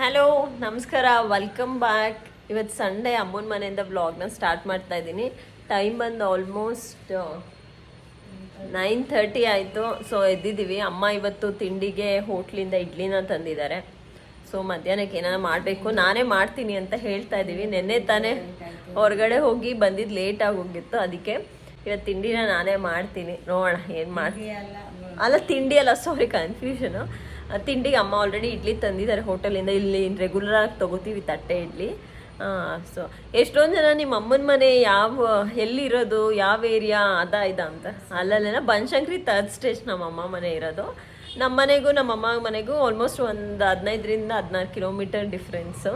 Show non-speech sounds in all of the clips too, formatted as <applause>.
Hello ನಮಸ್ಕಾರ welcome back ಇವತ್ತು Sunday ಅಮ್ಮನ ಮನೆಯಿಂದ ವ್ಲಾಗ್ನ ಸ್ಟಾರ್ಟ್ ಮಾಡ್ತಾ ಇದ್ದೀನಿ. ಟೈಮ್ ಬಂದು ಆಲ್ಮೋಸ್ಟ್ ನೈನ್ ತರ್ಟಿ ಆಯಿತು. ಸೊ ಎದ್ದಿದ್ದೀವಿ. ಅಮ್ಮ ಇವತ್ತು ತಿಂಡಿಗೆ ಹೋಟ್ಲಿಂದ ಇಡ್ಲಿನ ತಂದಿದ್ದಾರೆ. ಸೊ ಮಧ್ಯಾಹ್ನಕ್ಕೆ ಏನಾರು ಮಾಡಬೇಕು? ನಾನೇ ಮಾಡ್ತೀನಿ ಅಂತ ಹೇಳ್ತಾ ಇದ್ದೀವಿ. ನೆನ್ನೆ ತಾನೇ ಹೊರಗಡೆ ಹೋಗಿ ಬಂದಿದ್ದು ಲೇಟ್ ಆಗಿ ಹೋಗಿತ್ತು. ಅದಕ್ಕೆ ಇವತ್ತು ತಿಂಡಿನ ನಾನೇ ಮಾಡ್ತೀನಿ. ನೋಡೋಣ ಏನು ಮಾಡ್ತೀನಿ ಅಲ್ಲ. ತಿಂಡಿ ಅಲ್ಲ. ಸಾರಿ ಕನ್ಫ್ಯೂಷನು ತಿಂಡಿಗೆ ಅಮ್ಮ ಆಲ್ರೆಡಿ ಇಡ್ಲಿ ತಂದಿದ್ದಾರೆ ಹೋಟೆಲಿಂದ. ಇಲ್ಲಿ ರೆಗ್ಯುಲರ್ ಆಗಿ ತೊಗೋತೀವಿ ತಟ್ಟೆ ಇಡ್ಲಿ. ಸೊ ಎಷ್ಟೊಂದು ಜನ ನಿಮ್ಮ ಅಮ್ಮನ ಮನೆ ಯಾವ, ಎಲ್ಲಿರೋದು, ಯಾವ ಏರಿಯಾ ಅದ, ಇದ ಅಂತ. ಅಲ್ಲಲ್ಲೇನ ಬನಶಂಕರಿ ತರ್ಡ್ ಸ್ಟೇಜ್ ನಮ್ಮ ಅಮ್ಮ ಮನೆ ಇರೋದು. ನಮ್ಮ ಮನೆಗೂ, ನಮ್ಮ ಅಮ್ಮ ಮನೆಗೂ ಆಲ್ಮೋಸ್ಟ್ ಒಂದು ಹದಿನೈದರಿಂದ ಹದಿನಾರು ಕಿಲೋಮೀಟರ್ ಡಿಫ್ರೆನ್ಸು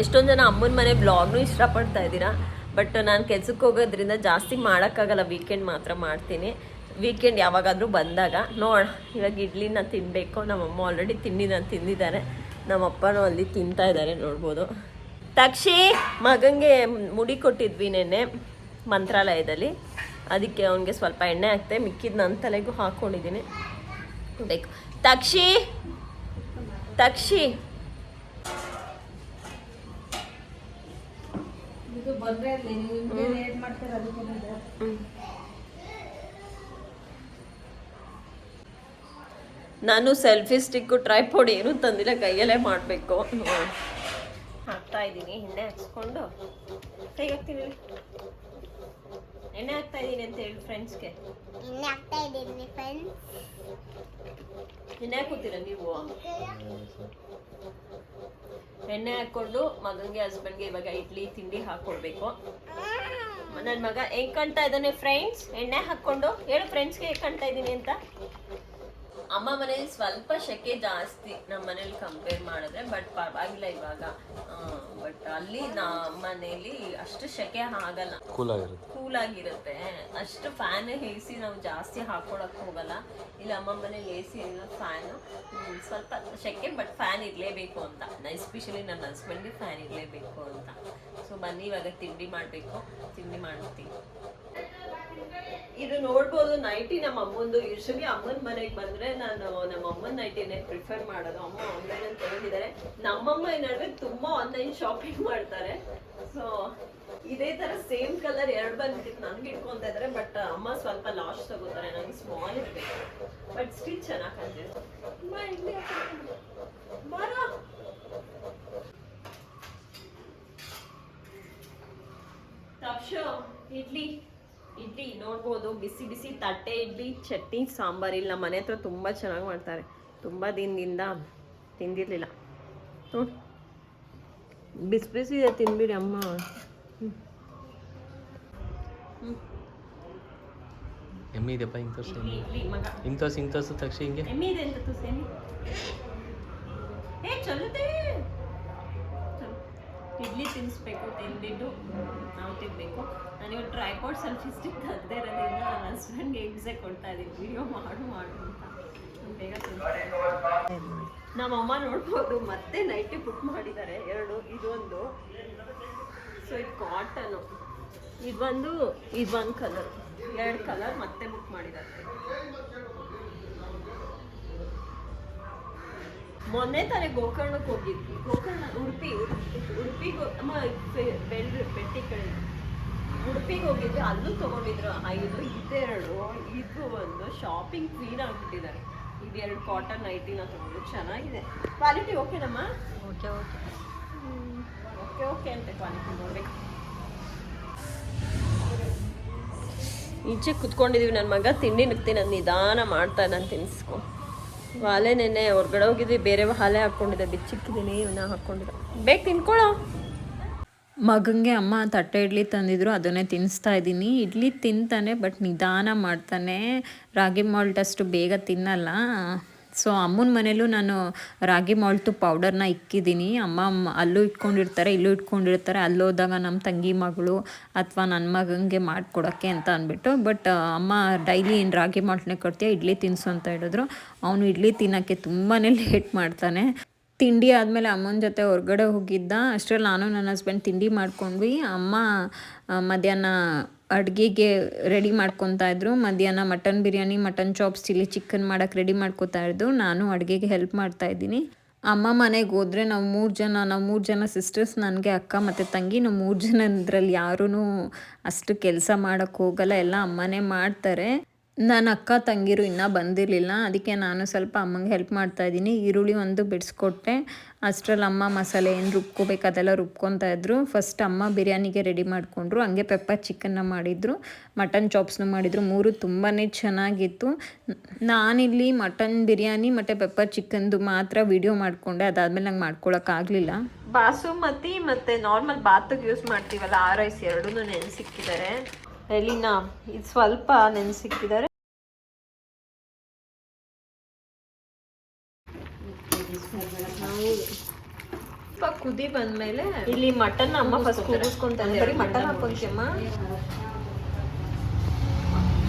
ಎಷ್ಟೊಂದು ಜನ ಅಮ್ಮನ ಮನೆ ಬ್ಲಾಗ್ನು ಇಷ್ಟಪಡ್ತಾ ಇದ್ದೀರಾ. ಬಟ್ ನಾನು ಕೆಲ್ಸಕ್ಕೆ ಹೋಗೋದ್ರಿಂದ ಜಾಸ್ತಿ ಮಾಡೋಕ್ಕಾಗಲ್ಲ. ವೀಕೆಂಡ್ ಮಾತ್ರ ಮಾಡ್ತೀನಿ. ವೀಕೆಂಡ್ ಯಾವಾಗಾದರೂ ಬಂದಾಗ ನೋಡೋಣ ಇವಾಗ ಇಡ್ಲಿನ ತಿನ್ನಬೇಕು ನಮ್ಮಮ್ಮ ಆಲ್ರೆಡಿ ತಿಂಡಿನ ತಿಂದಿದ್ದಾರೆ. ನಮ್ಮಪ್ಪನೂ ಅಲ್ಲಿ ತಿಂತಾ ಇದ್ದಾರೆ ನೋಡ್ಬೋದು. ತಕ್ಷಿ ಮಗಂಗೆ ಮುಡಿ ಕೊಟ್ಟಿದ್ವಿ ನೆನ್ನೆ ಮಂತ್ರಾಲಯದಲ್ಲಿ. ಅದಕ್ಕೆ ಅವನಿಗೆ ಸ್ವಲ್ಪ ಎಣ್ಣೆ ಹಾಕ್ತೆ ಮಿಕ್ಕಿದ ನನ್ನ ತಲೆಗೂ ಹಾಕ್ಕೊಂಡಿದ್ದೀನಿ ಬೇಕು. ತಕ್ಷಿ ತಕ್ಷಿ. ಇದು ನಾನು ಸೆಲ್ಫಿ ಸ್ಟಿಕ್ಕು ಟ್ರೈಪೋಡ್ ಏನೂ ತಂದಿಲ್ಲ ಕೈಯಲ್ಲೇ ಮಾಡಬೇಕು. ಹಾಕ್ತಾ ಇದ್ದೀನಿ ಎಣ್ಣೆ ಹಚ್ಕೊಂಡು ಹಾಕ್ತೀನಿ ಎಣ್ಣೆ ಹಾಕ್ತಾ ಇದ್ದೀನಿ ಅಂತ ಹೇಳಿ ಫ್ರೆಂಡ್ಸ್ಗೆ ಎಣ್ಣೆ ಹಾಕ್ತಾ ಇದ್ದೀನಿ ಫ್ರೆಂಡ್ಸ್ ಎಣ್ಣೆ ಹಾಕೋತೀರ ನೀವು? ಎಣ್ಣೆ ಹಾಕ್ಕೊಂಡು ಮಗನಿಗೆ ಹಸ್ಬೆಂಡ್ಗೆ ಇವಾಗ ಇಡ್ಲಿ ತಿಂಡಿ ಹಾಕ್ಕೊಡ್ಬೇಕು ನನ್ನ ಮಗ ಹೆಂಗ್ ಕಾಣ್ತಾ ಇದ್ದಾನೆ ಫ್ರೆಂಡ್ಸ್ ಎಣ್ಣೆ ಹಾಕ್ಕೊಂಡು ಹೇಳು ಫ್ರೆಂಡ್ಸ್ಗೆ ಹೇಗೆ ಕಾಣ್ತಾ ಇದ್ದೀನಿ ಅಂತ. ಅಮ್ಮ ಮನೇಲಿ ಸ್ವಲ್ಪ ಶೆಕೆ ಜಾಸ್ತಿ ನಮ್ಮ ಮನೇಲಿ ಕಂಪೇರ್ ಮಾಡಿದ್ರೆ ಬಟ್ ಪರವಾಗಿಲ್ಲ ಇವಾಗ. ಬಟ್ ಅಲ್ಲಿ ನಮ್ಮ ಮನೇಲಿ ಅಷ್ಟು ಶೆಕೆ ಆಗಲ್ಲ. ಕೂಲ್ ಆಗಿರುತ್ತೆ ಕೂಲ್ ಆಗಿರುತ್ತೆ ಅಷ್ಟು ಫ್ಯಾನ್ ಎ ಸಿ ನಾವು ಜಾಸ್ತಿ ಹಾಕೊಳಕ್ ಹೋಗಲ್ಲ. ಇಲ್ಲ ಅಮ್ಮ ಮನೇಲಿ ಎ ಸಿ ಇಲ್ಲ ಫ್ಯಾನು ಸ್ವಲ್ಪ ಶೆಕೆ ಬಟ್ ಫ್ಯಾನ್ ಇರಲೇಬೇಕು ಅಂತ. ಎಸ್ಪೆಷಲಿ ನನ್ನ ಹಸ್ಬೆಂಡ್ಗೆ ಫ್ಯಾನ್ ಇರಲೇಬೇಕು ಅಂತ. ಸೊ ಬನ್ನಿ ಇವಾಗ ತಿಂಡಿ ಮಾಡಬೇಕು. ತಿಂಡಿ ಮಾಡ್ತೀನಿ. ಇದು ನೋಡ್ಬೋದು ನೈಟಿ ನಮ್ಮ ಅಮ್ಮಂದು. ಯೂಶಲಿ ಅಮ್ಮನ ಮನೆಗೆ ಬಂದ್ರೆ ನಾನು ನಮ್ಮ ಅಮ್ಮನ ನೈಟಿನೇ ಪ್ರಿಫರ್ ಮಾಡೋದು. ಅಮ್ಮ ಆನ್ಲೈನ್ ಅಲ್ಲಿ ತಗೊಂಡಿದ್ದಾರೆ. ನಮ್ಮಮ್ಮ ಏನಾದ್ರೆ ತುಂಬಾ ಆನ್ಲೈನ್ ಶಾಪಿಂಗ್ ಮಾಡ್ತಾರೆ. ಸೊ ಇದೇ ತರ ಸೇಮ್ ಕಲರ್ ಎರಡು ಬಂದಿತ್ತು ನನ್ಗೆ ಇಟ್ಕೊಂತ ಇದ್ರೆ ಬಟ್ ಅಮ್ಮ ಸ್ವಲ್ಪ ಲಾಸ್ಟ್ ತಗೋತಾರೆ. ನಂಗೆ ಸ್ಮಾಲ್ ಇರ್ಬೇಕು. ಬಟ್ ಸ್ಟಿಚ್ ಚೆನ್ನಾಗಿ ಕಾಣ್ತಿದೆ. ಬಾರೋ. ಇಡ್ಲಿ. ಇಡ್ಲಿ ನೋಡ್ಬೋದು ಬಿಸಿ ಬಿಸಿ ತಟ್ಟೆ ಇಡ್ಲಿ ಚಟ್ನಿ ಸಾಂಬಾರು. ಇಲ್ಲ ಮನೆ ಹತ್ರ ತುಂಬ ಚೆನ್ನಾಗಿ ಮಾಡ್ತಾರೆ. ತುಂಬ ದಿನದಿಂದ ತಿಂದಿರಲಿಲ್ಲ. ಬಿಸಿ ಬಿಸಿ ಇದೆ ತಿನ್ಬಿಡಿ ಅಮ್ಮ. ಎಮ್ಮಿ ಹಿಂಗೆ ತೋರಿಸಿ ತಿಂದಿದ್ದು ಹಿಂಗೆ ತೋರಿಸಿ ಹಿಂಗೆ ತಕ್ಷಣ ಹಿಂಗೆ? ಎಮ್ಮೆ ಇದೆ ಅಂತ ತುಸೇನಿ ಏ ಚಲುತ್ತೆ. ಚಲೋ. ಇಡ್ಲಿ ತಿನ್ನಿಸ್ಬೇಕು ತಿಂದ್ಬಿಟ್ಟು ನಾವು ತಿನ್ಬೇಕು. ನಾನಿವಾಗ ಟ್ರೈಪಾಡ್ ಸೆಲ್ಫಿ ಸ್ಟಿಕ್ ತಂದೆ ಇರೋದ್ರಿಂದ ನನ್ನ ಹಸ್ಬೆಂಡ್ಗೆ ಹಿಂಸೆ ಕೊಡ್ತಾ ಇದ್ದೀನಿ ವಿಡಿಯೋ ಮಾಡು ಮಾಡು ಅಂತ. ಬೇಗ ನಮ್ಮಮ್ಮ ನೋಡ್ಬೋದು, ಮತ್ತೆ ನೈಟಿ ಬುಕ್ ಮಾಡಿದ್ದಾರೆ. ಎರಡು, ಇದೊಂದು. ಸೊ ಇದು ಕಾಟನು ಇದು ಒನ್ ಕಲರ್ ಎರಡು ಕಲರ್ ಮತ್ತೆ ಬುಕ್ ಮಾಡಿದ್ದಾರೆ. ಮೊನ್ನೆ ತಾನೇ ಗೋಕರ್ಣಕ್ಕೆ ಹೋಗಿದ್ವಿ. ಗೋಕರ್ಣ, ಉಡುಪಿ ಉಡುಪಿ ಅಮ್ಮ ಬೆ- ಬೆಲ್ ಬೆಟ್ಟಿ ಕಡೆ. ಉಡುಪಿಗೆ ಹೋಗಿದ್ವಿ ಅಲ್ಲೂ ತಗೊಂಡಿದ್ರು. ಐದು ಇದೆರಡು ಇದು ಒಂದು ಶಾಪಿಂಗ್ ಕ್ವೀನ್ ಆಗ್ಬಿಟ್ಟಿದ್ದಾರೆ. ಇದೆರಡು ಕಾಟನ್ ನೈಟಿನ ತಗೊಂಡು ಚೆನ್ನಾಗಿದೆ. ಕ್ವಾಲಿಟಿ ಓಕೆನಮ್ಮ ಓಕೆ ಓಕೆ ಓಕೆ ಓಕೆ ಅಂತ ಕ್ವಾಲಿಟಿ ನೋಡ್ಬೇಕು. ಈಚೆ ಕುತ್ಕೊಂಡಿದೀವಿ ನನ್ನ ಮಗ ತಿಂಡಿ ನುಗ್ತೀನಿ ನಾನು ನಿಧಾನ ಮಾಡ್ತಾ ನಾನು ತಿನ್ನಿಸ್ಕೊ ವಾಲೆ ನೆನ್ನೆ ಹೊರ್ಗಡೆ ಹೋಗಿದ್ವಿ ಬೇರೆ ಹಾಲೆ ಹಾಕ್ಕೊಂಡಿದ್ದೆ ಬಿಚ್ಚಿಕ್ಕಿದ್ದೀನಿ ಇವನ್ನ ಹಾಕ್ಕೊಂಡಿದ್ದೆ ಬೇಗ ತಿನ್ಕೊಳ್ಳೋ ಮಗಂಗೆ ಅಮ್ಮ ತಟ್ಟೆ ಇಡ್ಲಿ ತಂದಿದ್ರು, ಅದನ್ನೇ ತಿನ್ನಿಸ್ತಾ ಇದ್ದೀನಿ. ಇಡ್ಲಿ ತಿಂತಾನೆ ಬಟ್ ನಿಧಾನ ಮಾಡ್ತಾನೆ. ರಾಗಿ ಮಾಲ್ಟ್ ಅಷ್ಟು ಬೇಗ ತಿನ್ನಲ್ಲ. ಸೊ ಅಮ್ಮನ ಮನೇಲೂ ನಾನು ರಾಗಿ ಮಾಲ್ಟು ಪೌಡರ್ನ ಇಕ್ಕಿದ್ದೀನಿ. ಅಮ್ಮ ಅಲ್ಲೂ ಇಟ್ಕೊಂಡಿರ್ತಾರೆ, ಇಲ್ಲೂ ಇಟ್ಕೊಂಡಿರ್ತಾರೆ. ಅಲ್ಲೋದಾಗ ನಮ್ಮ ತಂಗಿ ಮಗಳು ಅಥವಾ ನನ್ನ ಮಗಂಗೆ ಮಾಡಿಕೊಡೋಕ್ಕೆ ಅಂತ ಅಂದ್ಬಿಟ್ಟು ಬಟ್ ಅಮ್ಮ ಡೈಲಿ ಏನು ರಾಗಿ ಮಾಲ್ಟ್ನೇ ಕೊಡ್ತೀಯ, ಇಡ್ಲಿ ತಿನ್ನಿಸು ಅಂತ ಹೇಳಿದ್ರು. ಅವನು ಇಡ್ಲಿ ತಿನ್ನೋಕ್ಕೆ ತುಂಬಾ ಲೇಟ್ <laughs> ಮಾಡ್ತಾನೆ. ತಿಂಡಿ ಆದಮೇಲೆ ಅಮ್ಮನ ಜೊತೆ ಹೊರಗಡೆ ಹೋಗಿದ್ದ. ಅಷ್ಟರಲ್ಲಿ ನಾನು ನನ್ನ ಹಸ್ಬೆಂಡ್ ತಿಂಡಿ ಮಾಡ್ಕೊಂಡ್ವಿ. ಅಮ್ಮ ಮಧ್ಯಾಹ್ನ ಅಡುಗೆಗೆ ರೆಡಿ ಮಾಡ್ಕೊತಾ ಇದ್ರು. ಮಧ್ಯಾಹ್ನ mutton biryani mutton chops chilli chicken ಮಾಡೋಕ್ಕೆ ರೆಡಿ ಮಾಡ್ಕೊತಾ ಇದ್ದು ನಾನು ಅಡುಗೆಗೆ ಹೆಲ್ಪ್ ಮಾಡ್ತಾ ಇದ್ದೀನಿ. ಅಮ್ಮ ಮನೆಗೆ ಹೋದರೆ ನಾವು ಮೂರು ಜನ, ನಾವು ಮೂರು ಜನ ಸಿಸ್ಟರ್ಸ್ ನನಗೆ ಅಕ್ಕ ಮತ್ತು ತಂಗಿ. ನಾವು ಮೂರು ಜನದ್ರಲ್ಲಿ ಯಾರೂ ಅಷ್ಟು ಕೆಲಸ ಮಾಡೋಕ್ಕೆ ಹೋಗಲ್ಲ. ಎಲ್ಲ ಅಮ್ಮನೇ ಮಾಡ್ತಾರೆ. ನನ್ನ ಅಕ್ಕ ತಂಗಿರು ಇನ್ನೂ ಬಂದಿರಲಿಲ್ಲ. ಅದಕ್ಕೆ ನಾನು ಸ್ವಲ್ಪ ಅಮ್ಮಂಗೆ ಹೆಲ್ಪ್ ಮಾಡ್ತಾ ಇದ್ದೀನಿ. ಈರುಳ್ಳಿ ಒಂದು ಬಿಡಿಸ್ಕೊಟ್ಟೆ. ಅಷ್ಟರಲ್ಲಿ ಅಮ್ಮ ಮಸಾಲೆ ಏನು ರುಬ್ಕೋಬೇಕು ಅದೆಲ್ಲ ರುಬ್ಕೊತಾ ಇದ್ರು. ಫಸ್ಟ್ ಅಮ್ಮ ಬಿರಿಯಾನಿಗೆ ರೆಡಿ ಮಾಡಿಕೊಂಡ್ರು. ಹಂಗೆ ಪೆಪ್ಪರ್ ಚಿಕನ್ನ ಮಾಡಿದರು. ಮಟನ್ ಚಾಪ್ಸ್ನು ಮಾಡಿದರು. ಮೂರು ತುಂಬಾ ಚೆನ್ನಾಗಿತ್ತು. ನಾನಿಲ್ಲಿ ಮಟನ್ ಬಿರಿಯಾನಿ ಮತ್ತು ಪೆಪ್ಪರ್ ಚಿಕನ್ದು ಮಾತ್ರ ವಿಡಿಯೋ ಮಾಡಿಕೊಂಡೆ. ಅದಾದಮೇಲೆ ನಂಗೆ ಮಾಡ್ಕೊಳಕ್ಕಾಗಲಿಲ್ಲ ಬಾಸುಮತಿ ಮತ್ತು ನಾರ್ಮಲ್ ಬಾತಿಗೆ ಯೂಸ್ ಮಾಡ್ತೀವಲ್ಲ, ಆ ರೈಸ್ ಎರಡೂ ನೆನೆಸಿಕ್ಕಿದ್ದಾರೆ. ಎಲ್ಲಿನ ಇದು ಸ್ವಲ್ಪ ನೆನೆಸಿಕ್ಕಿದ್ದಾರೆ ಸ್ವಲ್ಪ ಕುದಿ ಬಂದ್ಮೇಲೆ ಇಲ್ಲಿ ಮಟನ್ ಅಮ್ಮ ಫಸ್ಟ್ ಕೂಗಿಸ್ಕೊಂತಾರೆ. ಬರೀ ಮಟನ್ ಹಾಕೊಂತಿಯಮ್ಮ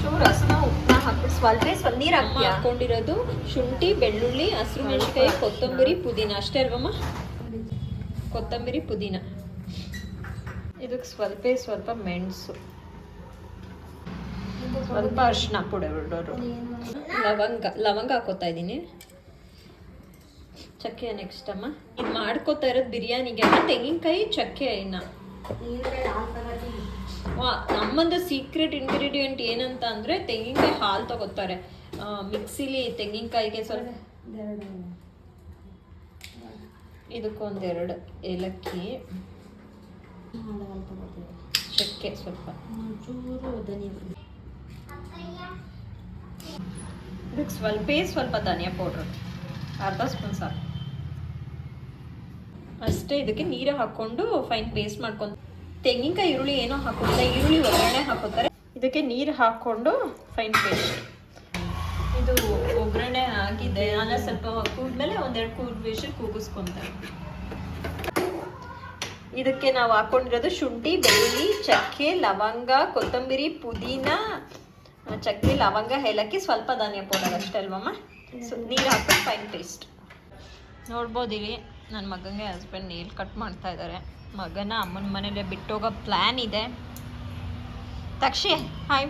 ಚೂರು ಹಸನ ಉಪ್ಪನ್ನ ಹಾಕ್ಬಿಟ್ಟು ಸ್ವಲ್ಪ ಸ್ವಲ್ಪ ನೀರು ಹಾಕಿ ಹಾಕೊಂಡಿರೋದು ಶುಂಠಿ ಬೆಳ್ಳುಳ್ಳಿ ಹಸಿರು ಮೆಣಸಿನಕಾಯಿ ಕೊತ್ತಂಬರಿ ಪುದೀನ. ಅಷ್ಟೇ ಅಲ್ವಮ್ಮ? ಕೊತ್ತಂಬರಿ ಪುದೀನ. ಇದಕ್ಕೆ ಸ್ವಲ್ಪ ಸ್ವಲ್ಪ ಮೆಣಸು. ಸ್ವಲ್ಪ ಅರ್ಶಿನ ಪುಡಿ ಬಿಡೋರು ಲವಂಗ ಲವಂಗ ಹಾಕೋತಾ ಇದ್ದೀನಿ. ಚಕ್ಕೆ ನೆಕ್ಸ್ಟ್ ಅಮ್ಮ. ಇದು ಮಾಡ್ಕೋತಾ ಇರೋದು ಬಿರಿಯಾನಿಗೆ ತೆಂಗಿನಕಾಯಿ ಚಕ್ಕೆ ಇನ್ನ. ವಾ ನಮ್ಮೊಂದು ಸೀಕ್ರೆಟ್ ಇಂಗ್ರೀಡಿಯೆಂಟ್ ಏನಂತ ಅಂದರೆ ತೆಂಗಿನಕಾಯಿ ಹಾಲು ತಗೋತಾರೆ. ಮಿಕ್ಸಿಲಿ ತೆಂಗಿನಕಾಯಿಗೆ ಸ್ವಲ್ಪ ಇದಕ್ಕೊಂದೆರಡು ಏಲಕ್ಕಿ. ಚಕ್ಕೆ ಸ್ವಲ್ಪ. ಇದಕ್ಕೆ ಸ್ವಲ್ಪೇ ಸ್ವಲ್ಪ ಧನಿಯಾ ಪೌಡ್ರ್ ಅರ್ಧ ಸ್ಪೂನ್ ಸಾಕು. ಅಷ್ಟೇ ಇದಕ್ಕೆ ನೀರು ಹಾಕ್ಕೊಂಡು ಫೈನ್ ಪೇಸ್ಟ್ ಮಾಡ್ಕೊಂಡು. ತೆಂಗಿನಕಾಯಿ, ಈರುಳ್ಳಿ ಏನೋ ಹಾಕೋದಿಲ್ಲ, ಈರುಳ್ಳಿ ಒಗ್ಗರಣೆ ಹಾಕೋತಾರೆ. ಇದಕ್ಕೆ ನೀರು ಹಾಕ್ಕೊಂಡು ಫೈನ್ ಪೇಸ್ಟ್ ಇದು ಒಗ್ಗರಣೆ ಆಗಿದೆ ಅನ್ನ ಸ್ವಲ್ಪ ಕೂದ್ಮೇಲೆ ಒಂದೆರಡು ಕೂದ್ ಕೂಗಿಸ್ಕೊತಾರೆ. ಇದಕ್ಕೆ ನಾವು ಹಾಕೊಂಡಿರೋದು ಶುಂಠಿ, ಬೆಳ್ಳುಳ್ಳಿ, ಚಕ್ಕೆ, ಲವಂಗ, ಕೊತ್ತಂಬರಿ, ಪುದೀನ ಚಕ್ಕೆ ಲವಂಗ, ಏಲಕ್ಕಿ, ಸ್ವಲ್ಪ ಧನಿಯಾ ಪೌಡರ್ ಅಷ್ಟೇ ಅಲ್ವಮ್ಮ ಸೊ ನೀರು ಹಾಕ್ಕೊಂಡು ಫೈನ್ ಪೇಸ್ಟ್ ನೋಡ್ಬೋದಿವಿ ನನ್ನ ಮಗನಿಗೆ ಹಸ್ಬೆಂಡ್ ನೀರು ಕಟ್ ಮಾಡ್ತಾ ಇದ್ದಾರೆ ಮಗನ ಅಮ್ಮನ ಮನೇಲೆ ಬಿಟ್ಟೋಗೋ ಪ್ಲ್ಯಾನ್ ಇದೆ. ತಕ್ಷಿ ಹಾಯ್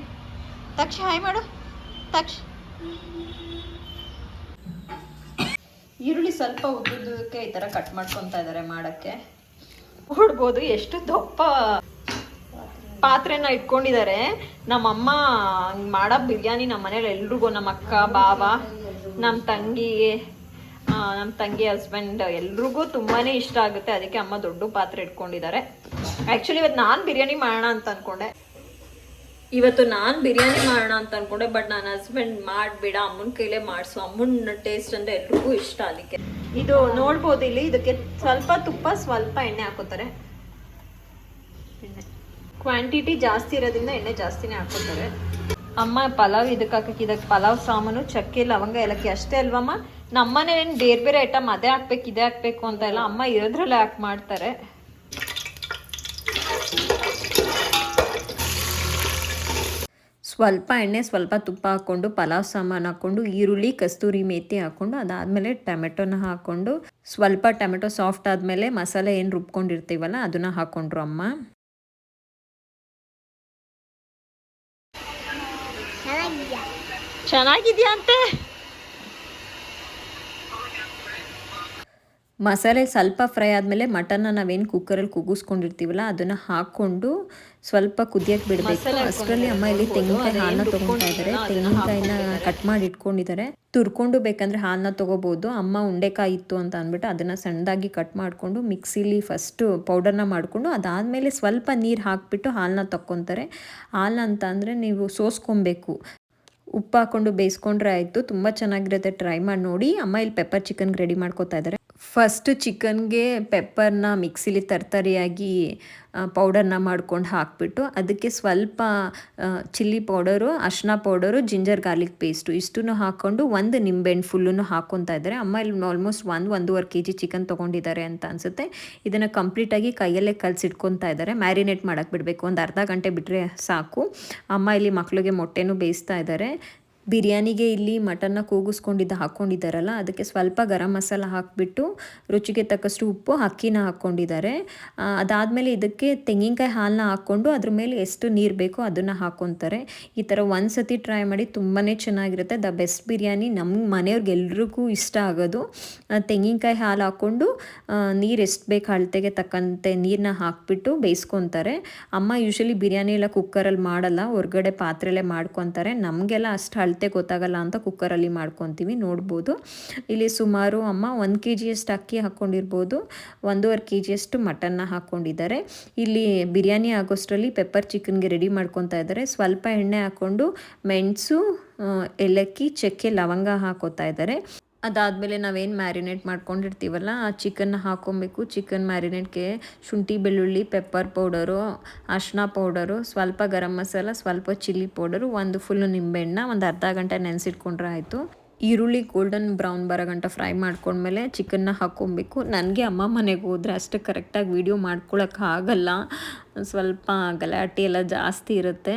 ತಕ್ಷಿ ಹಾಯ್ ಮಾಡು. ತಕ್ಷ. ಈರುಳ್ಳಿ ಸ್ವಲ್ಪ ಉದ್ದುದ್ದಕ್ಕೆ ಈ ಥರ ಕಟ್ ಮಾಡ್ಕೊತಾ ಇದ್ದಾರೆ ಮಾಡೋಕ್ಕೆ. ನೋಡ್ಬೋದು ಎಷ್ಟು ದಪ್ಪ. ಪಾತ್ರೆನ ಇಟ್ಕೊಂಡಿದ್ದಾರೆ ನಮ್ಮಮ್ಮ ಮಾಡೋ ಬಿರಿಯಾನಿ ನಮ್ಮ ಮನೇಲಿ ಎಲ್ರಿಗೂ ನಮ್ಮ ಅಕ್ಕ ಬಾವ ನಮ್ಮ ತಂಗಿ ಆ, ನಮ್ಮ ತಂಗಿ ಹಸ್ಬೆಂಡ್ ಎಲ್ರಿಗೂ ತುಂಬಾನೇ ಇಷ್ಟ ಆಗುತ್ತೆ. ಅದಕ್ಕೆ ಅಮ್ಮ ದೊಡ್ಡ ಪಾತ್ರೆ ಇಟ್ಕೊಂಡಿದ್ದಾರೆ ಆಕ್ಚುಲಿ ಇವತ್ತು ನಾನು ಬಿರಿಯಾನಿ ಮಾಡೋಣ ಅಂತ ಅಂದ್ಕೊಂಡೆ ಇವತ್ತು ನಾನು ಬಿರಿಯಾನಿ ಮಾಡೋಣ ಅಂತ ಅನ್ಕೊಂಡೆ ಬಟ್ ನನ್ನ ಹಸ್ಬೆಂಡ್ ಮಾಡಬೇಡ ಅಮ್ಮನ ಕೈಲೇ ಮಾಡಿಸು. ಅಮ್ಮನ ಟೇಸ್ಟ್ ಅಂದರೆ ಎಲ್ರಿಗೂ ಇಷ್ಟ ಅದಕ್ಕೆ ಇದು ನೋಡ್ಬೋದು ಇಲ್ಲಿ ಇದಕ್ಕೆ ಸ್ವಲ್ಪ ತುಪ್ಪ ಸ್ವಲ್ಪ ಎಣ್ಣೆ ಹಾಕೋತಾರೆ. ಎಣ್ಣೆ. ಕ್ವಾಂಟಿಟಿ ಜಾಸ್ತಿ ಇರೋದ್ರಿಂದ ಎಣ್ಣೆ ಜಾಸ್ತಿನೇ ಹಾಕೋತಾರೆ ಅಮ್ಮ ಪಲಾವ್ ಇದಕ್ಕೆ ಹಾಕಕ್ಕೆ ಇದಕ್ಕೆ ಪಲಾವ್ ಸಾಮಾನು, ಚಕ್ಕೆ, ಲವಂಗ ಏಲಕ್ಕಿ ಅಷ್ಟೇ ಅಲ್ವಮ್ಮ? ನಮ್ಮನೆ ಏನು ಬೇರೆ ಬೇರೆ ಐಟಮ್ ಅದೇ ಹಾಕ್ಬೇಕು, ಇದೇ ಹಾಕ್ಬೇಕು ಅಂತ ಎಲ್ಲ ಅಮ್ಮ ಇರೋದ್ರಲ್ಲೇ ಹಾಕಿ ಮಾಡ್ತಾರೆ. ಸ್ವಲ್ಪ ಎಣ್ಣೆ, ಸ್ವಲ್ಪ ತುಪ್ಪ ಹಾಕ್ಕೊಂಡು, ಪಲಾವ್ ಸಾಮಾನು ಹಾಕ್ಕೊಂಡು, ಈರುಳ್ಳಿ, ಕಸ್ತೂರಿ ಮೇತಿ ಹಾಕ್ಕೊಂಡು, ಅದಾದಮೇಲೆ ಟೊಮೆಟೊನ ಹಾಕ್ಕೊಂಡು, ಸ್ವಲ್ಪ ಟೊಮೆಟೊ ಸಾಫ್ಟ್ ಆದಮೇಲೆ ಮಸಾಲೆ ಏನು ರುಬ್ಕೊಂಡಿರ್ತೀವಲ್ಲ, ಅದನ್ನು ಹಾಕ್ಕೊಂಡ್ರು ಅಮ್ಮ. ಚೆನ್ನಾಗಿದ್ಯಾ ಅಂತೆ ಮಸಾಲೆ ಸ್ವಲ್ಪ ಫ್ರೈ ಆದಮೇಲೆ ಮಟನ್ನ ನಾವೇನು ಕುಕ್ಕರಲ್ಲಿ ಕುಗ್ಗಿಸ್ಕೊಂಡಿರ್ತೀವಲ್ಲ ಅದನ್ನು ಹಾಕ್ಕೊಂಡು ಸ್ವಲ್ಪ ಕುದಿಯಕ್ಕೆ ಬಿಡಬೇಕು. ಅಷ್ಟರಲ್ಲಿ ಅಮ್ಮ ಇಲ್ಲಿ ತೆಂಗಿನಕಾಯಿ ಹಾಲನ್ನ ತೊಗೊತಾ ಇದ್ದಾರೆ ತೆಂಗಿನಕಾಯಿನ ಕಟ್ ಮಾಡಿ ಇಟ್ಕೊಂಡಿದ್ದಾರೆ. ತುರ್ಕೊಂಡು ಬೇಕಂದ್ರೆ ಹಾಲನ್ನ ತೊಗೋಬೋದು. ಅಮ್ಮ ಉಂಡೆಕಾಯಿ ಇತ್ತು ಅಂತ ಅಂದ್ಬಿಟ್ಟು ಅದನ್ನು ಸಣ್ಣದಾಗಿ ಕಟ್ ಮಾಡಿಕೊಂಡು ಮಿಕ್ಸಿಲಿ ಫಸ್ಟು ಪೌಡರ್ನ ಮಾಡಿಕೊಂಡು ಅದಾದಮೇಲೆ ಸ್ವಲ್ಪ ನೀರು ಹಾಕಿಬಿಟ್ಟು ಹಾಲನ್ನ ತಕ್ಕೊತಾರೆ. ಹಾಲು ಅಂತ ಅಂದರೆ ನೀವು ಸೋಸ್ಕೊಬೇಕು. ಉಪ್ಪು ಹಾಕೊಂಡು ಬೇಯಿಸ್ಕೊಂಡ್ರೆ ಆಯಿತು. ತುಂಬ ಚೆನ್ನಾಗಿರುತ್ತೆ. ಟ್ರೈ ಮಾಡಿ ನೋಡಿ. ಅಮ್ಮ ಇಲ್ಲಿ ಪೆಪ್ಪರ್ ಚಿಕನ್ಗೆ ರೆಡಿ ಮಾಡ್ಕೊತಾ ಇದ್ದಾರೆ ಫಸ್ಟ್ ಚಿಕನ್ಗೆ ಪೆಪ್ಪರ್ನ ಮಿಕ್ಸಿಲಿ ತರ್ತರಿಯಾಗಿ ಪೌಡರ್ನ ಮಾಡ್ಕೊಂಡು ಹಾಕ್ಬಿಟ್ಟು ಅದಕ್ಕೆ ಸ್ವಲ್ಪ ಚಿಲ್ಲಿ ಪೌಡರು ಅರ್ಶಿನ ಪೌಡರು ಜಿಂಜರ್ ಗಾರ್ಲಿಕ್ ಪೇಸ್ಟು ಇಷ್ಟನ್ನು ಹಾಕ್ಕೊಂಡು ಒಂದು ನಿಂಬೆಹಣ್ಣು ಫುಲ್ಲನ್ನು ಹಾಕ್ಕೊತಾ ಇದ್ದಾರೆ. ಅಮ್ಮ ಇಲ್ಲಿ ಆಲ್ಮೋಸ್ಟ್ ಒಂದು, ಒಂದೂವರೆ ಕೆ ಜಿ ಚಿಕನ್ ತೊಗೊಂಡಿದ್ದಾರೆ ಅಂತ ಅನಿಸುತ್ತೆ. ಇದನ್ನು ಕಂಪ್ಲೀಟಾಗಿ ಕೈಯಲ್ಲೇ ಕಲಸಿಟ್ಕೊತಾ ಇದ್ದಾರೆ. ಮ್ಯಾರಿನೇಟ್ ಮಾಡೋಕ್ಕೆ ಬಿಡಬೇಕು. ಒಂದು ಅರ್ಧ ಗಂಟೆ ಬಿಟ್ಟರೆ ಸಾಕು. ಅಮ್ಮ ಇಲ್ಲಿ ಮಕ್ಕಳಿಗೆ ಮೊಟ್ಟೆನೂ ಬೇಯಿಸ್ತಾ ಇದ್ದಾರೆ. ಬಿರಿಯಾನಿಗೆ ಇಲ್ಲಿ ಮಟನ್ನ ಕೂಗಿಸ್ಕೊಂಡಿದ್ದು ಹಾಕ್ಕೊಂಡಿದ್ದಾರಲ್ಲ, ಅದಕ್ಕೆ ಸ್ವಲ್ಪ ಗರಂ ಮಸಾಲ ಹಾಕಿಬಿಟ್ಟು ರುಚಿಗೆ ತಕ್ಕಷ್ಟು ಉಪ್ಪು, ಅಕ್ಕಿನ ಹಾಕ್ಕೊಂಡಿದ್ದಾರೆ. ಅದಾದಮೇಲೆ ಇದಕ್ಕೆ ತೆಂಗಿನಕಾಯಿ ಹಾಲನ್ನ ಹಾಕ್ಕೊಂಡು ಅದ್ರ ಮೇಲೆ ಎಷ್ಟು ನೀರು ಬೇಕೋ ಅದನ್ನು ಹಾಕ್ಕೊತಾರೆ. ಈ ಥರ ಒಂದು ಸತಿ ಟ್ರೈ ಮಾಡಿ ತುಂಬಾ ಚೆನ್ನಾಗಿರುತ್ತೆ. ದ ಬೆಸ್ಟ್ ಬಿರಿಯಾನಿ ನಮ್ಮ ಮನೆಯವ್ರಿಗೆಲ್ರಿಗೂ ಇಷ್ಟ ಆಗೋದು. ತೆಂಗಿನಕಾಯಿ ಹಾಲು ಹಾಕ್ಕೊಂಡು ನೀರು ಎಷ್ಟು ಬೇಕು ಅಳತೆಗೆ ತಕ್ಕಂತೆ ನೀರನ್ನ ಹಾಕಿಬಿಟ್ಟು ಬೇಯಿಸ್ಕೊತಾರೆ. ಅಮ್ಮ ಯೂಶಲಿ ಬಿರಿಯಾನಿ ಎಲ್ಲ ಕುಕ್ಕರಲ್ಲಿ ಮಾಡಲ್ಲ, ಹೊರಗಡೆ ಪಾತ್ರೆಲೆ ಮಾಡ್ಕೊತಾರೆ. ನಮಗೆಲ್ಲ ಅಷ್ಟು ಅಳತೆ ಗೊತ್ತಾಗಲ್ಲ ಅಂತ ಕುಕ್ಕರಲ್ಲಿ ಮಾಡ್ಕೊತೀವಿ, ನೋಡ್ಬೋದು. ಇಲ್ಲಿ ಸುಮಾರು ಅಮ್ಮ ಒಂದು ಕೆ ಜಿಯಷ್ಟು ಅಕ್ಕಿ ಹಾಕ್ಕೊಂಡಿರ್ಬೋದು ಒಂದೂವರೆ ಕೆ ಜಿಯಷ್ಟು ಮಟನ್ನ ಹಾಕ್ಕೊಂಡಿದ್ದಾರೆ ಇಲ್ಲಿ ಬಿರಿಯಾನಿ ಆಗೋಷ್ಟರಲ್ಲಿ ಪೆಪ್ಪರ್ ಚಿಕನ್ಗೆ ರೆಡಿ ಮಾಡ್ಕೊತಾ ಇದ್ದಾರೆ. ಸ್ವಲ್ಪ ಎಣ್ಣೆ ಹಾಕ್ಕೊಂಡು ಮೆಣಸು ಏಲಕ್ಕಿ, ಚಕ್ಕೆ, ಲವಂಗ ಹಾಕೋತಾ ಇದ್ದಾರೆ. ಅದಾದಮೇಲೆ ನಾವೇನು ಮ್ಯಾರಿನೇಟ್ ಮಾಡ್ಕೊಂಡಿರ್ತೀವಲ್ಲ, ಆ ಚಿಕನ್ನ ಹಾಕ್ಕೊಬೇಕು ಚಿಕನ್ ಮ್ಯಾರಿನೇಟ್ಗೆ ಶುಂಠಿ, ಬೆಳ್ಳುಳ್ಳಿ ಪೆಪ್ಪರ್ ಪೌಡರು ಅರ್ಶಿನ ಪೌಡರು ಸ್ವಲ್ಪ ಗರಂ ಮಸಾಲ, ಸ್ವಲ್ಪ ಚಿಲ್ಲಿ ಪೌಡರು ಒಂದು ಫುಲ್ಲು ನಿಂಬೆಹಣ್ಣ, ಒಂದು ಅರ್ಧ ಗಂಟೆ ನೆನೆಸಿಟ್ಕೊಂಡ್ರೆ ಆಯಿತು. ಈರುಳ್ಳಿ ಗೋಲ್ಡನ್ ಬ್ರೌನ್ ಬರೋ ಗಂಟ ಫ್ರೈ ಮಾಡ್ಕೊಂಡ್ಮೇಲೆ ಚಿಕನ್ನ ಹಾಕ್ಕೊಬೇಕು ನನಗೆ ಅಮ್ಮ ಮನೆಗೆ ಹೋದರೆ ಅಷ್ಟು ಕರೆಕ್ಟಾಗಿ ವೀಡಿಯೋ ಮಾಡ್ಕೊಳಕ್ಕಾಗಲ್ಲ ಸ್ವಲ್ಪ ಗಲಾಟೆ ಎಲ್ಲ ಜಾಸ್ತಿ ಇರುತ್ತೆ.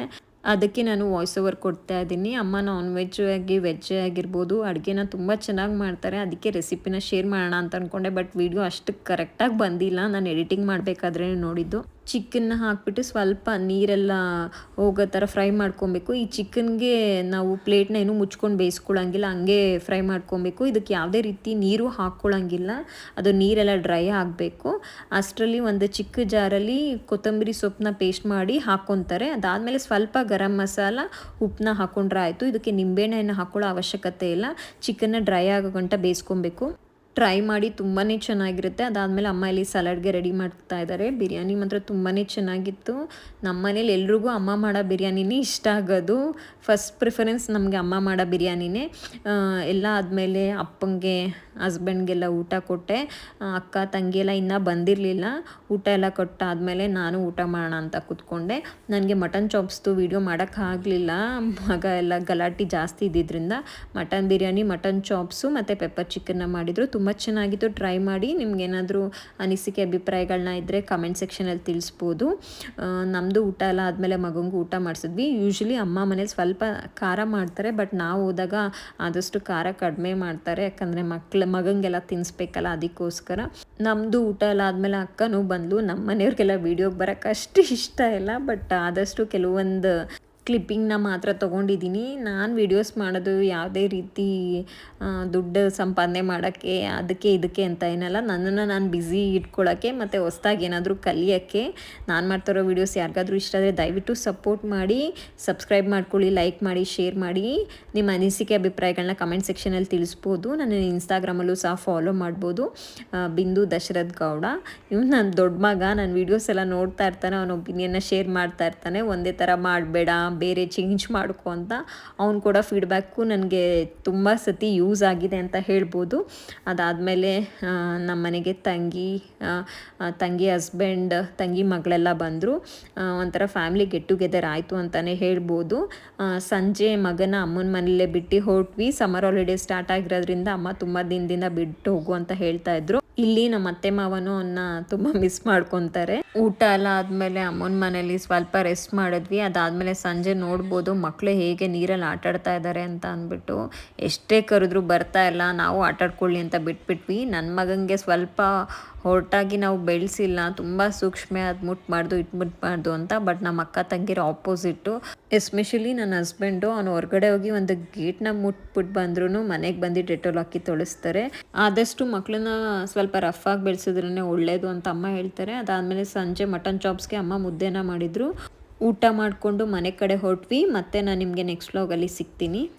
ಅದಕ್ಕೆ ನಾನು ವಾಯ್ಸ್ ಓವರ್ ಕೊಡ್ತಾ ಇದ್ದೀನಿ. ಅಮ್ಮ ನಾನ್ ವೆಜ್ ಆಗಿ ವೆಜ್ ಆಗಿರ್ಬೋದು, ಅಡುಗೆನ ತುಂಬ ಚೆನ್ನಾಗಿ ಮಾಡ್ತಾರೆ. ಅದಕ್ಕೆ ರೆಸಿಪಿನ ಶೇರ್ ಮಾಡೋಣ ಅಂತ ಅಂದ್ಕೊಂಡೆ ಬಟ್ ವೀಡಿಯೋ ಅಷ್ಟು ಕರೆಕ್ಟಾಗಿ ಬಂದಿಲ್ಲ. ನಾನು ಎಡಿಟಿಂಗ್ ಮಾಡಬೇಕಾದ್ರೆ ನೋಡಿದ್ದು. ಚಿಕನ್ನ ಹಾಕ್ಬಿಟ್ಟು ಸ್ವಲ್ಪ ನೀರೆಲ್ಲ ಹೋಗೋ ಥರ ಫ್ರೈ ಮಾಡ್ಕೊಬೇಕು. ಈ ಚಿಕನ್ಗೆ ನಾವು ಪ್ಲೇಟ್ನ ಏನು ಮುಚ್ಕೊಂಡು ಬೇಯಿಸ್ಕೊಳ್ಳೋಂಗಿಲ್ಲ, ಹಂಗೆ ಫ್ರೈ ಮಾಡ್ಕೊಬೇಕು. ಇದಕ್ಕೆ ಯಾವುದೇ ರೀತಿ ನೀರು ಹಾಕ್ಕೊಳಂಗಿಲ್ಲ ಅದು ನೀರೆಲ್ಲ ಡ್ರೈ ಆಗಬೇಕು. ಅಷ್ಟರಲ್ಲಿ ಒಂದು ಚಿಕ್ಕ ಜಾರಲ್ಲಿ ಕೊತ್ತಂಬರಿ ಸೊಪ್ಪನ್ನ ಪೇಸ್ಟ್ ಮಾಡಿ ಹಾಕ್ಕೊತಾರೆ. ಅದಾದಮೇಲೆ ಸ್ವಲ್ಪ ಗರಂ ಮಸಾಲ ಉಪ್ಪನ್ನ ಹಾಕ್ಕೊಂಡ್ರೆ ಆಯಿತು. ಇದಕ್ಕೆ ನಿಂಬೆಹಣ್ಣನ್ನು ಹಾಕೊಳ್ಳೋ ಅವಶ್ಯಕತೆ ಇಲ್ಲ. ಚಿಕನ್ನ ಡ್ರೈ ಆಗೋ ಗಂಟ ಬೇಯಿಸ್ಕೊಬೇಕು. ಟ್ರೈ ಮಾಡಿ ತುಂಬಾ ಚೆನ್ನಾಗಿರುತ್ತೆ. ಅದಾದಮೇಲೆ ಅಮ್ಮ ಇಲ್ಲಿ ಸಲಾಡ್ಗೆ ರೆಡಿ ಮಾಡ್ತಾ ಇದ್ದಾರೆ ಬಿರಿಯಾನಿ ಮಾತ್ರ ತುಂಬಾ ಚೆನ್ನಾಗಿತ್ತು. ನಮ್ಮ ಮನೇಲಿ ಎಲ್ರಿಗೂ ಅಮ್ಮ ಮಾಡೋ ಬಿರಿಯಾನಿನೇ ಇಷ್ಟ ಆಗೋದು. ಫಸ್ಟ್ ಪ್ರಿಫರೆನ್ಸ್ ನಮಗೆ ಅಮ್ಮ ಮಾಡೋ ಬಿರಿಯಾನಿನೇ. ಎಲ್ಲ ಆದಮೇಲೆ ಅಪ್ಪಂಗೆ ಹಸ್ಬೆಂಡ್ಗೆಲ್ಲ ಊಟ ಕೊಟ್ಟೆ. ಅಕ್ಕ ತಂಗಿ ಎಲ್ಲ ಇನ್ನೂ ಬಂದಿರಲಿಲ್ಲ. ಊಟ ಎಲ್ಲ ಕೊಟ್ಟಾದಮೇಲೆ ನಾನು ಊಟ ಮಾಡೋಣ ಅಂತ ಕೂತ್ಕೊಂಡೆ. ನನಗೆ ಮಟನ್ ಚಾಪ್ಸ್ದು ವೀಡಿಯೋ ಮಾಡೋಕ್ಕಾಗಲಿಲ್ಲ ಮಗ ಎಲ್ಲ ಗಲಾಟೆ ಜಾಸ್ತಿ ಇದ್ದಿದ್ದರಿಂದ ಮಟನ್ ಬಿರಿಯಾನಿ, ಮಟನ್ ಚಾಪ್ಸು ಮತ್ತು ಪೆಪ್ಪರ್ ಚಿಕನ್ನ ಮಾಡಿದರು. ತುಂಬ ಚೆನ್ನಾಗಿತ್ತು. ಟ್ರೈ ಮಾಡಿ ನಿಮ್ಗೇನಾದರೂ ಅನಿಸಿಕೆ ಅಭಿಪ್ರಾಯಗಳನ್ನ ಇದ್ದರೆ ಕಮೆಂಟ್ ಸೆಕ್ಷನಲ್ಲಿ ತಿಳಿಸ್ಬೋದು. ನಮ್ಮದು ಊಟ ಎಲ್ಲ ಆದಮೇಲೆ ಮಗಂಗೂ ಊಟ ಮಾಡಿಸಿದ್ವಿ. ಯೂಶ್ವಲಿ ಅಮ್ಮ ಮನೇಲಿ ಸ್ವಲ್ಪ ಖಾರ ಮಾಡ್ತಾರೆ ಬಟ್ ನಾವು ಹೋದಾಗ ಆದಷ್ಟು ಖಾರ ಕಡಿಮೆ ಮಾಡ್ತಾರೆ. ಯಾಕಂದರೆ ಮಗಂಗೆಲ್ಲ ತಿನ್ನಿಸ್ಬೇಕಲ್ಲ ಅದಕ್ಕೋಸ್ಕರ. ನಮ್ಮದು ಊಟ ಎಲ್ಲ ಆದಮೇಲೆ ಅಕ್ಕನೂ ಬಂದು ನಮ್ಮ ಮನೆಯವ್ರಿಗೆಲ್ಲ ವೀಡಿಯೋಗೆ ಬರೋಕ್ಕೆ ಅಷ್ಟು ಇಷ್ಟ ಇಲ್ಲ ಬಟ್ ಆದಷ್ಟು ಕೆಲವೊಂದು ಕ್ಲಿಪ್ಪಿಂಗ್ನ ಮಾತ್ರ ತೊಗೊಂಡಿದ್ದೀನಿ. ನಾನು ವೀಡಿಯೋಸ್ ಮಾಡೋದು ಯಾವುದೇ ರೀತಿ ದುಡ್ಡು ಸಂಪಾದನೆ ಮಾಡೋಕ್ಕೆ, ಅದಕ್ಕೆ ಇದಕ್ಕೆ ಅಂತ ಏನಲ್ಲ. ನನ್ನನ್ನು ನಾನು ಬ್ಯುಸಿ ಇಟ್ಕೊಳ್ಳೋಕ್ಕೆ ಮತ್ತು ಹೊಸ್ದಾಗಿ ಏನಾದರೂ ಕಲಿಯೋಕ್ಕೆ ನಾನು ಮಾಡ್ತಿರೋ ವೀಡಿಯೋಸ್ ಯಾರಿಗಾದರೂ ಇಷ್ಟ ಆದರೆ ದಯವಿಟ್ಟು ಸಪೋರ್ಟ್ ಮಾಡಿ ಸಬ್ಸ್ಕ್ರೈಬ್ ಮಾಡ್ಕೊಳ್ಳಿ ಲೈಕ್ ಮಾಡಿ ಶೇರ್ ಮಾಡಿ. ನಿಮ್ಮ ಅನಿಸಿಕೆ ಅಭಿಪ್ರಾಯಗಳನ್ನ ಕಮೆಂಟ್ ಸೆಕ್ಷನಲ್ಲಿ ತಿಳಿಸ್ಬೋದು. ನನ್ನ ಇನ್ಸ್ಟಾಗ್ರಾಮಲ್ಲೂ ಸಹ ಫಾಲೋ ಮಾಡ್ಬೋದು. ಬಿಂದು ದಶರಥ್ ಗೌಡ. ಇವ್ನು ನನ್ನ ದೊಡ್ಡ ಮಗ. ನನ್ನ ವೀಡಿಯೋಸ್ ಎಲ್ಲ ನೋಡ್ತಾ ಇರ್ತಾನೆ. ಅವನ ಒಪಿನಿಯನ್ನ ಶೇರ್ ಮಾಡ್ತಾ ಇರ್ತಾನೆ. ಒಂದೇ ಥರ ಮಾಡಬೇಡ. ಬೇರೆ ಚೇಂಜ್ ಮಾಡ್ಕೊ ಅಂತ ಅವ್ನು ಕೂಡ ಫೀಡ್ಬ್ಯಾಕು ನನಗೆ ತುಂಬ ಸತಿ ಯೂಸ್ ಆಗಿದೆ ಅಂತ ಹೇಳ್ಬೋದು. ಅದಾದಮೇಲೆ ನಮ್ಮ ಮನೆಗೆ ತಂಗಿ ತಂಗಿ ಹಸ್ಬೆಂಡ್ ತಂಗಿ ಮಗಳೆಲ್ಲ ಬಂದರು. ಒಂಥರ ಫ್ಯಾಮಿಲಿ ಗೆಟ್ ಟುಗೆದರ್ ಆಯಿತು ಅಂತಲೇ ಹೇಳ್ಬೋದು. ಸಂಜೆ ಮಗನ ಅಮ್ಮನ ಮನೇಲೇ ಬಿಟ್ಟು ಹೊರಟ್ವಿ. ಸಮ್ಮರ್ ಹಾಲಿಡೇ ಸ್ಟಾರ್ಟ್ ಆಗಿರೋದ್ರಿಂದ ಅಮ್ಮ ತುಂಬ ದಿನದಿಂದ ಬಿಟ್ಟು ಹೋಗು ಅಂತ ಹೇಳ್ತಾ ಇದ್ರು. ಇಲ್ಲಿ ನಮ್ಮ ಅತ್ತೆ ಮಾವನು ಅವನ್ನ ತುಂಬ ಮಿಸ್ ಮಾಡ್ಕೊತಾರೆ. ಊಟ ಎಲ್ಲ ಆದಮೇಲೆ ಅಮ್ಮನ ಮನೇಲಿ ಸ್ವಲ್ಪ ರೆಸ್ಟ್ ಮಾಡಿದ್ವಿ. ಅದಾದಮೇಲೆ ಸಂಜೆ ನೋಡ್ಬೋದು ಮಕ್ಕಳು ಹೇಗೆ ನೀರಲ್ಲಿ ಆಟ ಆಡ್ತಾ ಇದ್ದಾರೆ ಅಂತ ಅಂದ್ಬಿಟ್ಟು ಎಷ್ಟೇ ಕರೆದ್ರು ಬರ್ತಾ ಇಲ್ಲ. ನಾವು ಆಟ ಆಡ್ಕೊಳ್ಳಿ ಅಂತ ಬಿಟ್ಬಿಟ್ವಿ. ನನ್ನ ಮಗನಿಗೆ ಸ್ವಲ್ಪ ಹೊರಟಾಗಿ ನಾವು ಬೆಳೆಸಿಲ್ಲ. ತುಂಬ ಸೂಕ್ಷ್ಮ ಅದು ಮುಟ್ಬಾರ್ದು ಇಟ್ ಮುಟ್ಬಾರ್ದು ಅಂತ. ಬಟ್ ನಮ್ಮ ಅಕ್ಕ ತಂಗಿರ ಆಪೋಸಿಟ್ಟು ಎಸ್ಪೆಷಲಿ ನನ್ನ ಹಸ್ಬೆಂಡು ಅವ್ನು ಹೊರಗಡೆ ಹೋಗಿ ಒಂದು ಗೇಟ್ನ ಮುಟ್ಬಿಟ್ಟು ಬಂದ್ರೂ ಮನೆಗೆ ಬಂದು ಡೆಟೋಲ್ ಹಾಕಿ ತೊಳಿಸ್ತಾರೆ. ಆದಷ್ಟು ಮಕ್ಕಳನ್ನ ಸ್ವಲ್ಪ ರಫ್ ಆಗಿ ಬೆಳೆಸಿದ್ರೇ ಒಳ್ಳೇದು ಅಂತ ಅಮ್ಮ ಹೇಳ್ತಾರೆ. ಅದಾದಮೇಲೆ ಸಂಜೆ ಮಟನ್ ಚಾಪ್ಸ್ಗೆ ಅಮ್ಮ ಮುದ್ದೆನ ಮಾಡಿದರು. ಊಟ ಮಾಡಿಕೊಂಡು ಮನೆ ಕಡೆ ಹೊರಟ್ವಿ. ಮತ್ತೆ ನಾನು ನಿಮಗೆ ನೆಕ್ಸ್ಟ್ ವ್ಲಾಗಲ್ಲಿ ಸಿಗ್ತೀನಿ.